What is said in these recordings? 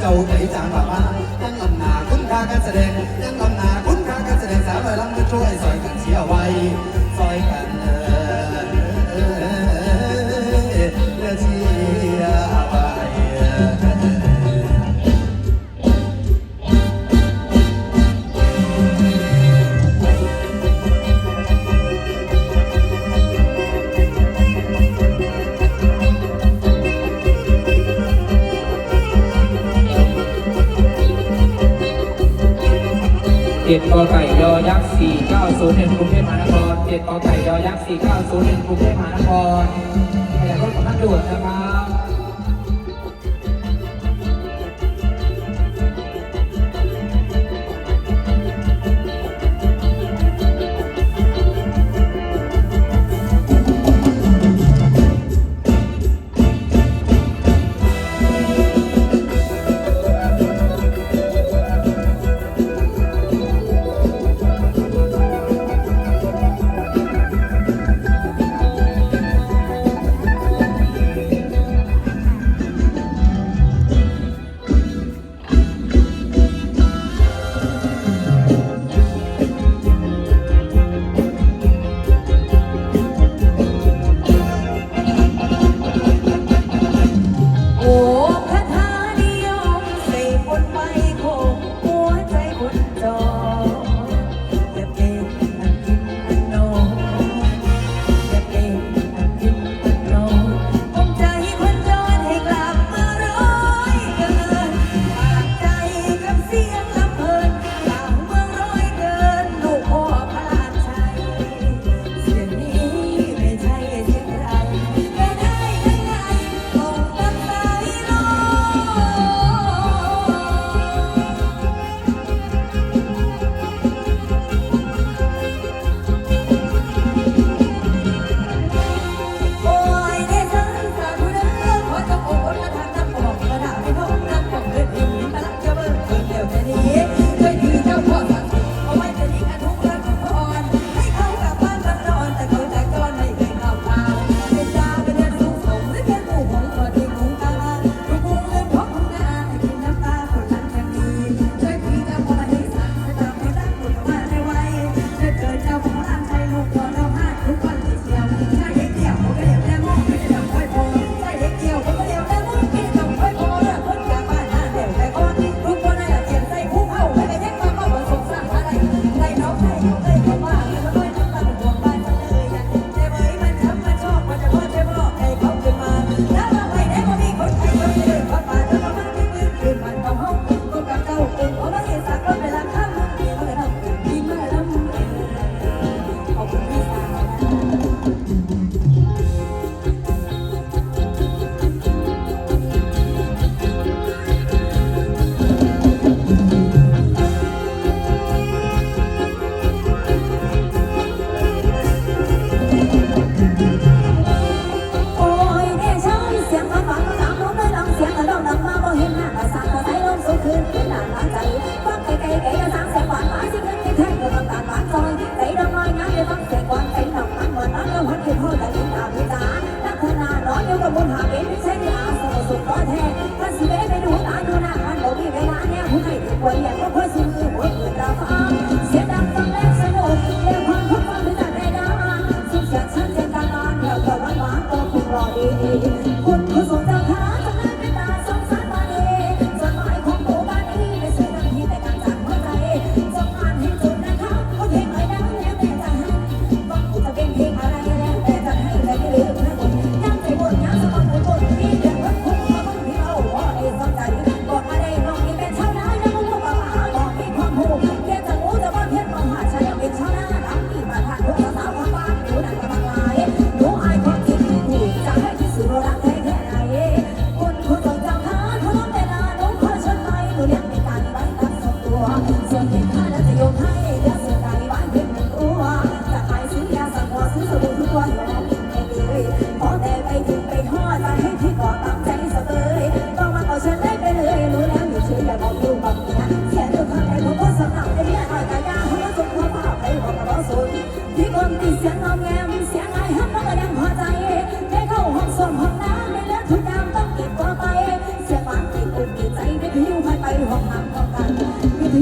เก่าใจจางบ้าบ้าตั้งลำนาคุ้ค่าการแสดง เจ็ดกอไก่ยอยักษ์สี่เก้าศูนย์หนึ่งกรุงเทพมหานครเจ็ดกอไก่ยอยักษ์สี่เก้าศูนย์หนึ่งกรุงเทพมหานครขยัยรถของนัร็วนนะครับ 我也不关心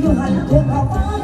อยู่หันทุกข์เขา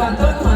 Pantano.